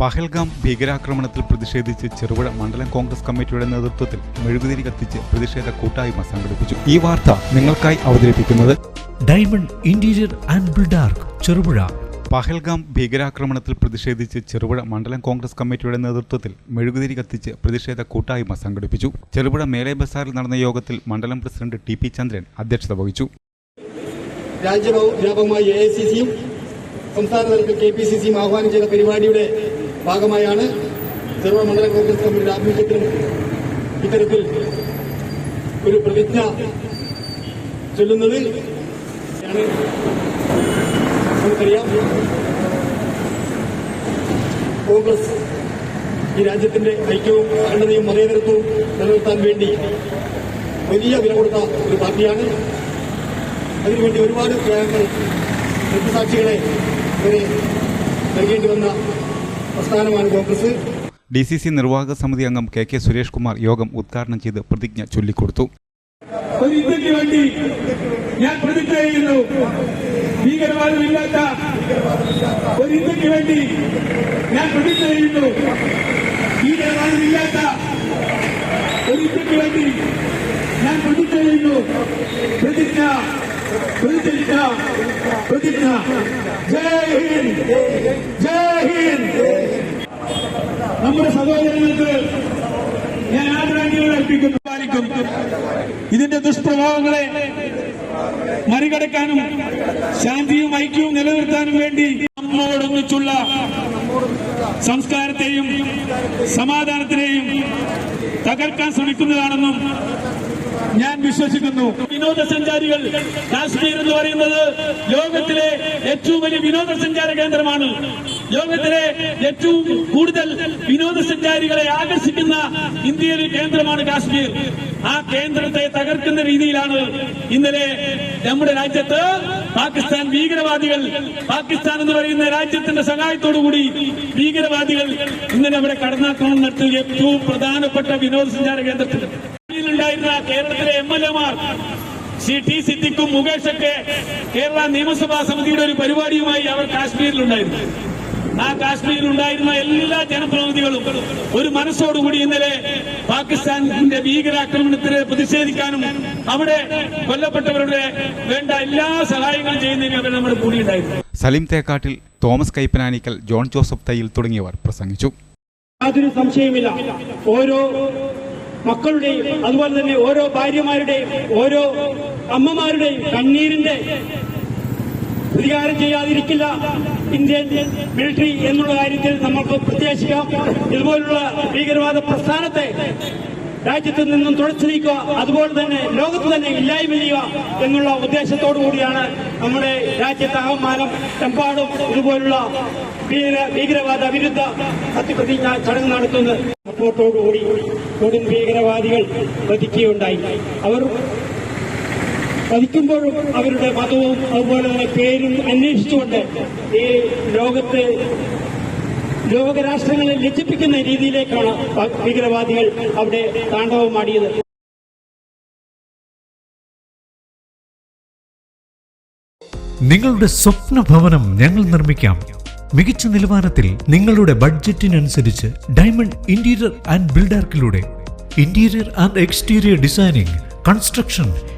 പഹൽഗാം ഭീകരാക്രമണത്തിൽ പ്രതിഷേധിച്ച് ചെറുപുഴ മണ്ഡലം കോൺഗ്രസ് കമ്മിറ്റിയുടെ നേതൃത്വത്തിൽ മെഴുകുതിരി കത്തിച്ച് പ്രതിഷേധ കൂട്ടായ്മ സംഘടിപ്പിച്ചു. ഈ വാർത്ത നിങ്ങൾക്കായി അവതരിപ്പിക്കുന്നത് Diamond Interior and Buildark Cherupuzha. Pahalgam ഭീകരാക്രമണത്തിൽ പ്രതിഷേധിച്ച് ചെറുപുഴ മണ്ഡലം കോൺഗ്രസ് കമ്മിറ്റിയുടെ നേതൃത്വത്തിൽ മെഴുകുതിരി കത്തിച്ച് പ്രതിഷേധ കൂട്ടായ്മ സംഘടിപ്പിച്ചു. ചെറുപുഴ മേലെ ബസാറിൽ നടന്ന യോഗത്തിൽ മണ്ഡലം പ്രസിഡന്റ് ടി പി ചന്ദ്രൻ അധ്യക്ഷത വഹിച്ചു. രാജ്യവ്യാപകമായി എ ഐ സി സിയും സംസ്ഥാന തലത്തിൽ കെ പി സി സിയും ആഹ്വാനം ചെയ്ത പരിപാടിയുടെ ഭാഗമായാണ് ചെറുപുഴ മണ്ഡലം കോൺഗ്രസ് കമ്മിറ്റിയുടെ ആഭിമുഖ്യത്തിൽ ഇത്തരത്തിൽ ഒരു പ്രതിജ്ഞ ചൊല്ലുന്നത് നമുക്കറിയാം കോൺഗ്രസ് ഈ രാജ്യത്തിന്റെ ഐക്യവും അഖണ്ഡതയും മതേതരത്വവും നിലനിർത്താൻ വേണ്ടി വലിയ വില കൊടുത്ത ഒരു പാർട്ടിയാണ്. അതിനുവേണ്ടി ഒരുപാട് ത്യാഗങ്ങൾ രക്തസാക്ഷികളെ ഇവരെ നൽകേണ്ടി വന്ന പ്രസ്ഥാനമാണ് കോൺഗ്രസ്. ഡി സി സി നിർവാഹക സമിതി അംഗം കെ കെ സുരേഷ് കുമാർ യോഗം ഉദ്ഘാടനം ചെയ്ത് പ്രതിജ്ഞ ചൊല്ലിക്കൊടുത്തു. ഒരു ഇന്ത്യയ്ക്ക് വേണ്ടി ഞാൻ പ്രതിജ്ഞ ചെയ്യുന്നു ഭീകരവാദമില്ലാത്ത ഒരു ഇന്ത്യയ്ക്ക് വേണ്ടി ഞാൻ പ്രതിജ്ഞ ചെയ്യുന്നു ഭീകരവാദമില്ലാത്ത ഒരു ഇന്ത്യയ്ക്ക് വേണ്ടി ഞാൻ പ്രതിജ്ഞ ചെയ്യുന്നു പ്രതിജ്ഞ പ്രതിജ്ഞ പ്രതിജ്ഞ. ജയ് ഹിന്ദ് ജയ് ഹിന്ദ്. നമ്മുടെ സഹോദരങ്ങൾക്ക് ഞാൻ ആദരാഞ്ജലികൾ അർപ്പിക്കുന്നു. പാലിക്കും ഇതിന്റെ ദുഷ്പ്രഭാവങ്ങളെ മറികടക്കാനും ശാന്തിയും ഐക്യവും നിലനിർത്താനും വേണ്ടി നമ്മോടൊന്നിച്ചുള്ള സംസ്കാരത്തെയും സമാധാനത്തിനെയും തകർക്കാൻ ശ്രമിക്കുന്നതാണെന്നും ഞാൻ വിശ്വസിക്കുന്നു. വിനോദസഞ്ചാരികൾ കാശ്മീർ എന്ന് പറയുന്നത് ലോകത്തിലെ ഏറ്റവും വലിയ വിനോദസഞ്ചാര കേന്ദ്രമാണ്. ലോകത്തിലെ ഏറ്റവും കൂടുതൽ വിനോദസഞ്ചാരികളെ ആകർഷിക്കുന്ന ഇന്ത്യയിലെ കേന്ദ്രമാണ് കാശ്മീർ. ആ കേന്ദ്രത്തെ തകർക്കുന്ന രീതിയിലാണ് ഇന്നലെ നമ്മുടെ രാജ്യത്ത് പാകിസ്ഥാൻ ഭീകരവാദികൾ പാകിസ്ഥാൻ എന്ന് പറയുന്ന രാജ്യത്തിന്റെ സഹായത്തോടുകൂടി ഭീകരവാദികൾ ഇന്നലെ അവിടെ കടന്നാക്രമണം നടത്തിയ ഏറ്റവും പ്രധാനപ്പെട്ട വിനോദസഞ്ചാര കേന്ദ്രത്തിൽ. ഉണ്ടായിരുന്ന കേരളത്തിലെ എം എൽ എമാർ ശ്രീ ടി സിദ്ദിഖും മുകേഷൊക്കെ കേരള നിയമസഭാ സമിതിയുടെ ഒരു പരിപാടിയുമായി അവർ കാശ്മീരിലുണ്ടായിരുന്നു. ആ കാശ്മീരിൽ ഉണ്ടായിരുന്ന എല്ലാ ജനപ്രതിനിധികളും ഒരു മനസ്സോടുകൂടി ഇന്നലെ പാകിസ്ഥാനിന്റെ ഭീകരാക്രമണത്തിന് പ്രതിഷേധിക്കാനും അവിടെ കൊല്ലപ്പെട്ടവരുടെ വേണ്ട എല്ലാ സഹായങ്ങളും ചെയ്യുന്നതിനും അവർ നമ്മുടെ കൂടിയുണ്ടായിരുന്നു Saleem Thekkattil Thomas Kaippananikkal John Joseph Thayyil തുടങ്ങിയവർ പ്രസംഗിച്ചു. യാതൊരു സംശയമില്ല ഓരോ മക്കളുടെയും അതുപോലെ തന്നെ ഓരോ ഭാര്യമാരുടെയും ഓരോ അമ്മമാരുടെയും കണ്ണീരിന്റെ പ്രതികാരം ചെയ്യാതിരിക്കില്ല. ഇന്ത്യൻ മിലിറ്ററി എന്നുള്ള കാര്യത്തിൽ നമ്മൾക്ക് പ്രത്യേകിക്കാം ഇതുപോലുള്ള ഭീകരവാദ പ്രസ്ഥാനത്തെ രാജ്യത്ത് നിന്നും തുടച്ചു നീക്കുക അതുപോലെ തന്നെ ലോകത്ത് തന്നെ ഇല്ലായ്മ ചെയ്യുക എന്നുള്ള ഉദ്ദേശത്തോടു കൂടിയാണ് നമ്മുടെ രാജ്യത്തെ ആഹ്വാനം. എമ്പാടും ഇതുപോലുള്ള ഭീകര ഭീകരവാദ വിരുദ്ധ സത്യപ്രതിജ്ഞ ചടങ്ങ് നടത്തുന്നത്. റിപ്പോർട്ടോടുകൂടി കൊടും ഭീകരവാദികൾ വധിക്കുകയുണ്ടായി അവർ വധിക്കുമ്പോഴും അവരുടെ മതവും അതുപോലെ തന്നെ പേരും അന്വേഷിച്ചുകൊണ്ട് ഈ ലോകത്തെ ലോകരാഷ്ട്രങ്ങളെ ലജ്ജിപ്പിക്കുന്ന രീതിയിലേക്കാണ് ഭീകരവാദികൾ അവിടെ താണ്ഡവമാടിയത് നിങ്ങളുടെ സ്വപ്ന ഭവനം ഞങ്ങൾ നിർമ്മിക്കാം. മികച്ച നിലവാരത്തിൽ നിങ്ങളുടെ ബഡ്ജറ്റിനനുസരിച്ച് Diamond Interior and ബിൽഡാർക്കിലൂടെ. Interior and exterior designing construction